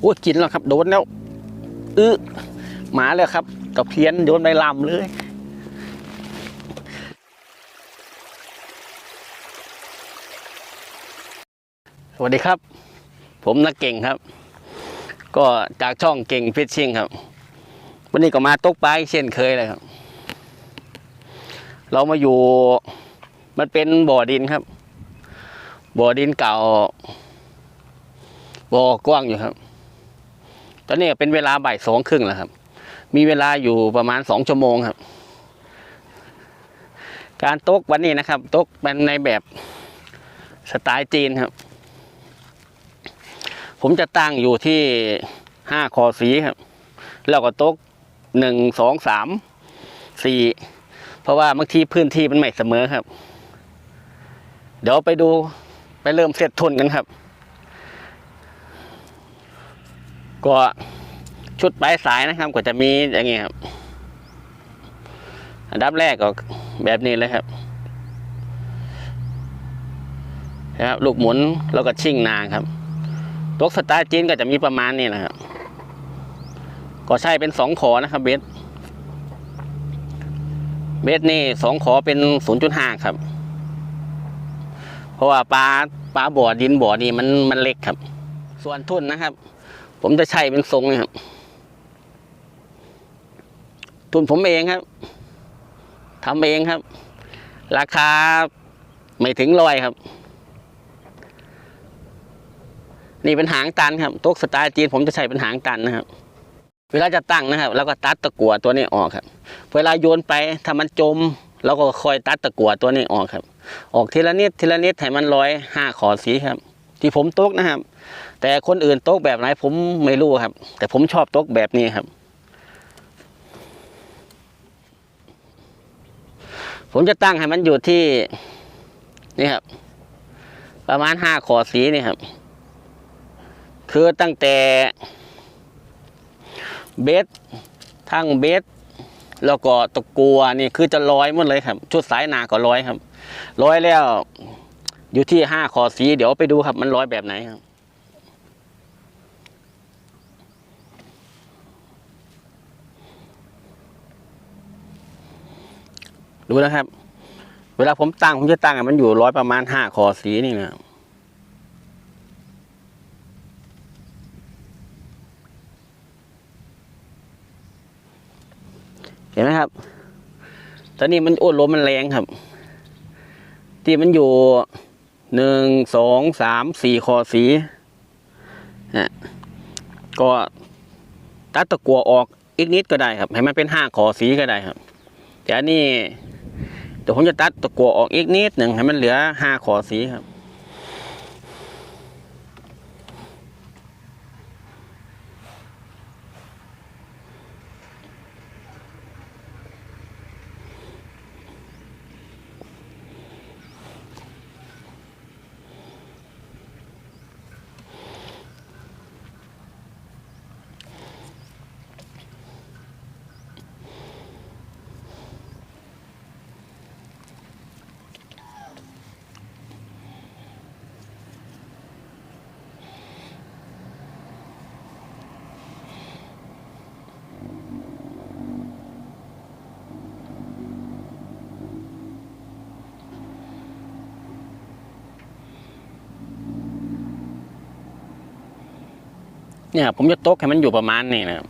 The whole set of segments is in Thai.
โอ้กินแล้วครับ โดนแล้วอื้อหมาเลยครับตะเพี้ยนโดนใบลำเลยสวัสดีครับ ผมนักเก่งครับ ก็จากช่องเก่งฟิชชิ่งครับ วันนี้ก็มาตกปลาเช่นเคยเลยครับ เรามาอยู่มันเป็นบ่อดินครับ บ่อดินเก่าบ่อกว้างอยู่ครับ ตอนนี้เป็นเวลาบ่ายสองครึ่งแล้วครับ มีเวลาอยู่ประมาณสองชั่วโมงครับ การตกวันนี้นะครับ ตกเป็นในแบบสไตล์จีนครับ ผมจะตั้งอยู่ที่ห้าคอสีครับ แล้วก็ตกหนึ่งสองสามสี่เพราะว่าบางทีพื้นที่มันไม่เสมอครับ เดี๋ยวไปดูไปเริ่มเซตทุนกันครับ ก็ชุดปลายสายนะครับ ก็จะมีอย่างเงี้ยครับ อันดับแรกก็แบบนี้เลยครับนะครับลูกหมุนแล้วก็ชิ่งนางครับตกสไตล์จีนก็จะมีประมาณนี้นะครับ ก็ใช้เป็นสองขอนะครับเบสเบสนี่สองขอเป็นศูนย์จุดห้าครับ เพราะว่าปลาปลาบ่อดินบ่อนี่มันมันเล็กครับ ส่วนทุนนะครับ ผมจะใช้เป็นทรงนี่ครับ ทุนผมเองครับทำเองครับ ราคาไม่ถึงร้อยครับ นี่เป็นหางตันครับตกสไตล์จีนผมจะใช้เป็นหางตันนะครับ เวลาจะตั้งนะครับแล้วก็ตัดตะกั่วตัวนี้ออกครับ เวลาโยนไปถ้ามันจมเราก็คอยตัดตะกั่วตัวนี้ออกครับ ออกทีละนิดทีละนิดให้มันร้อยห้าขอสีครับ ที่ผมตกนะครับ แต่คนอื่นโต๊กแบบไหนผมไม่รู้ครับ แต่ผมชอบโต๊กแบบนี้ครับ ผมจะตั้งให้มันอยู่ที่นี่ครับ ประมาณห้าขอสีนี่ครับ คือตั้งแต่เบสทั้งเบสแล้วก็ตะกัวนี่คือจะร้อยหมดเลยครับ ชุดสายหนาก็ร้อยครับ ร้อยแล้ว อยู่ที่ห้าคอสี เดี๋ยวไปดูครับ มันร้อยแบบไหนครับ ดูนะครับ เวลาผมตั้งผมจะตั้งมันอยู่ร้อยประมาณห้าคอสีนี่นะเห็นไหมครับ ตอนนี้มันโอ้ลมมันแรงครับ ที่มันอยู่หนึ่งสองสามสี่คอสีนะก็ตัดตะกัวออกอีกนิดก็ได้ครับ ให้มันเป็นห้าคอสีก็ได้ครับ แต่อันนี้ ดี๋ยวผมจะตัดตะกัวออกอีกนิดหนึ่งให้มันเหลือห้าขอสีครับ เนี่ย ผมจะตกให้มันอยู่ประมาณนี้นะครับ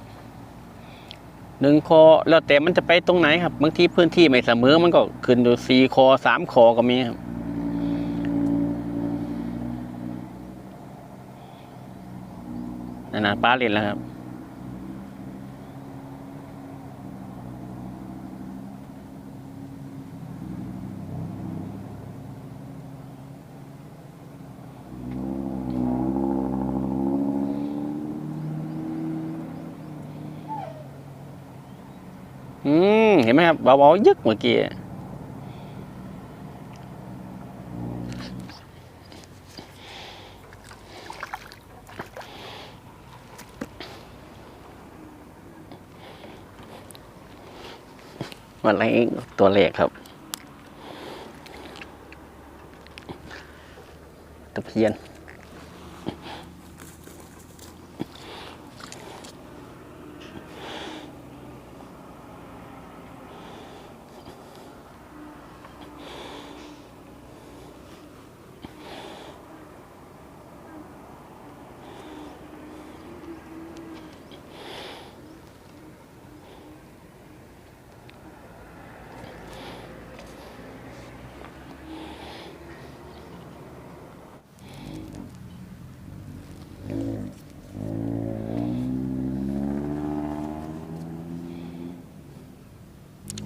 หนึ่งคอแล้วแต่มันจะไปตรงไหนครับบางทีพื้นที่ไม่เสมอมันก็ขึ้นอยู่สี่คอสามคอก็มีครับนั่นนะป้าเล่นแล้วครับ อืม เห็นไหมครับเบาๆยึกเมื่อกี้วันไรตัวเลขครับตะเพียน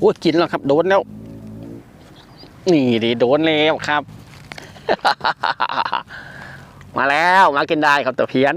อ้กินแล้วครับ โดนแล้ว นี่ดิโดนแล้วครับ มาแล้วมากินได้ครับตะเพียน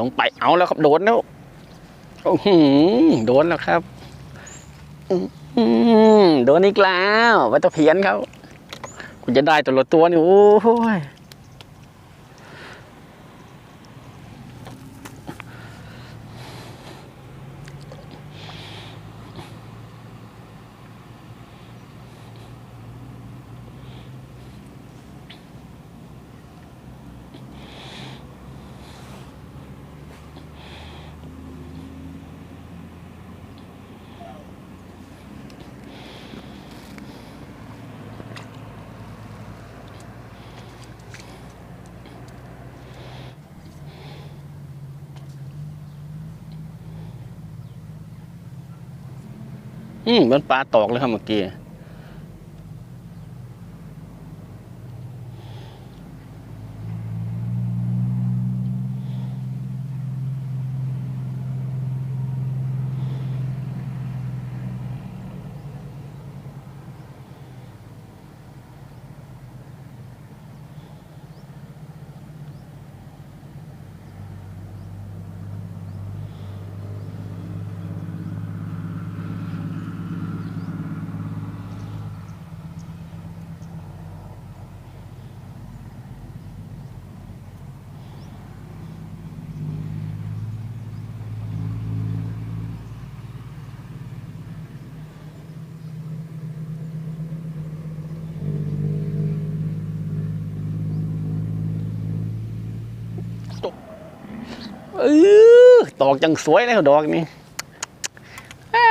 ลงไปเอาแล้วครับโดนแล้วโอ้โหโดนแล้วครับโดนอีกแล้ววัตถุเพียนครับคุณจะได้ตัวละตัวนี่โอ้ย อืมมันปลาตอกเลยครับเมื่อกี้ เออตอกจังสวยเลยดอกนี่อ่า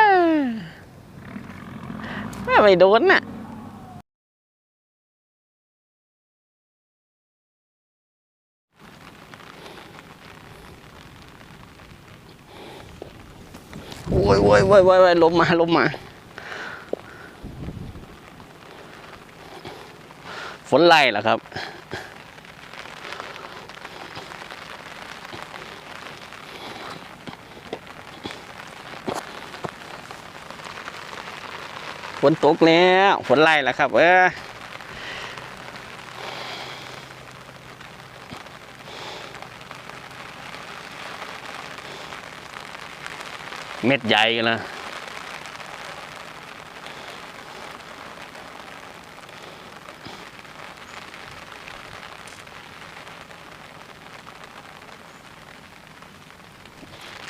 อ่าไม่โดนน่ะโอ้ยโอ้ยโอ้ยโอ้ยโอ้ยลมมาลมมาฝนไล่เหรอครับ ฝนตกแล้วฝนไล่แล้วครับ เออเม็ดใหญ่กันนะ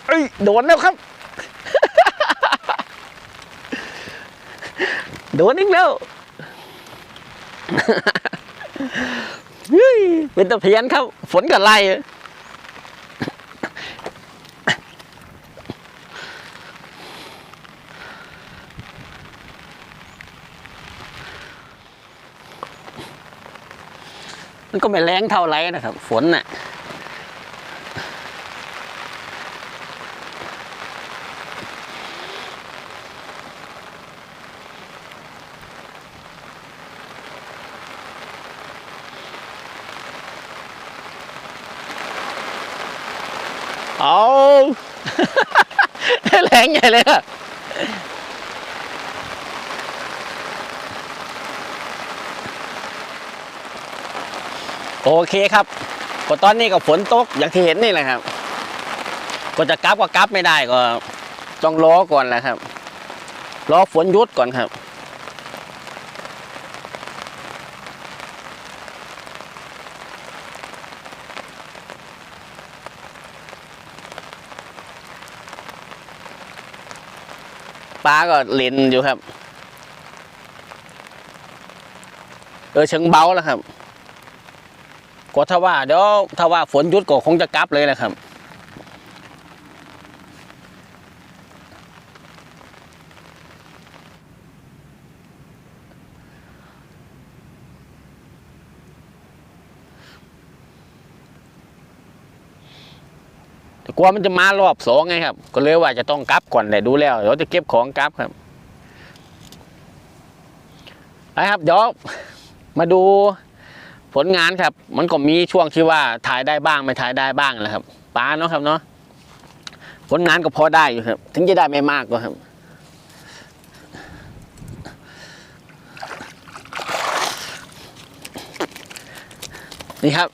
เอ้ยโดนแล้วครับ โดนอีกแล้วเฮ้ยเป็นตะเพียนครับ ฝนกับไล่มันก็ไม่แรงเท่าไรนะครับ ฝนน่ะ เอา แร งใหญ่เลยอะโอเคครับ ก็ตอนนี้ก็ฝนตกอย่างที่เห็นนี่แหละครับ ก็จะกลับก็กลับไม่ได้ก็ ต้องรอก่อนแหละครับรอฝนยุดก่อนครับ ปลาก็เล่นอยู่ครับ เออเชิงเบาแล้วครับ ก็ถ้าว่าเดี๋ยวถ้าว่าฝนยุดก็คงจะกลับเลยแหละครับ กลัวมันจะมารอบสองไงครับ ก็เลยว่าจะต้องกลับก่อนแต่ดูแล้วเดี๋ยวจะเก็บของกลับครับนะครับเดี๋ยวมาดูผลงานครับ มันก็มีช่วงที่ว่าถ่ายได้บ้างไม่ถ่ายได้บ้างแหละครับปลาเนาะครับเนาะผลงานก็พอได้อยู่ครับ ถึงจะได้ไม่มากก็ครับนี่ครับ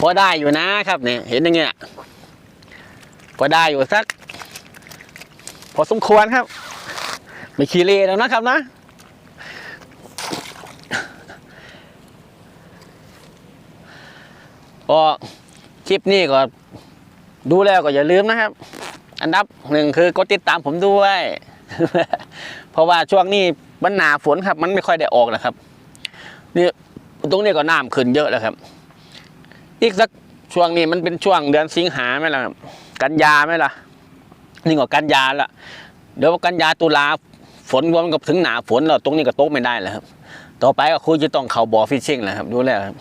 พอได้อยู่นะครับเนี่ยเห็นอย่างเงี้ยพอได้อยู่สัก พอสมควรครับ ไม่ขี้เละแล้วนะครับนะก็คลิปนี้ก็ดูแล้วก็อย่าลืมนะครับ อันดับหนึ่งคือกดติดตามผมด้วย เพราะว่าช่วงนี้มันหนาฝนครับ มันไม่ค่อยได้ออกนะครับนี่ตรงนี้ก็น้ำขึ้นเยอะแล้วครับ อีกสักช่วงนี้มันเป็นช่วงเดือนสิงหาไหมล่ะครับกันยาไหมล่ะนี่ก็กันยาละเดี๋ยวกันยาตุลาฝนมันก็ถึงหนาฝนแล้วตรงนี้ก็โต๊ะไม่ได้แล้วครับ ต่อไปก็คุยจะต้องเข่าบ่อฟิชชิ่งแล้วครับดูแล้วครับ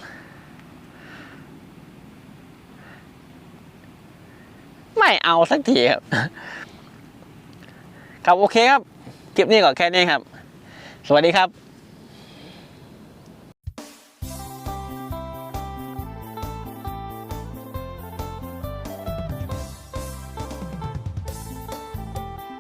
ไม่เอาสักทีครับครับโอเคครับคลิปนี้ก็แค่นี้ครับ สวัสดีครับ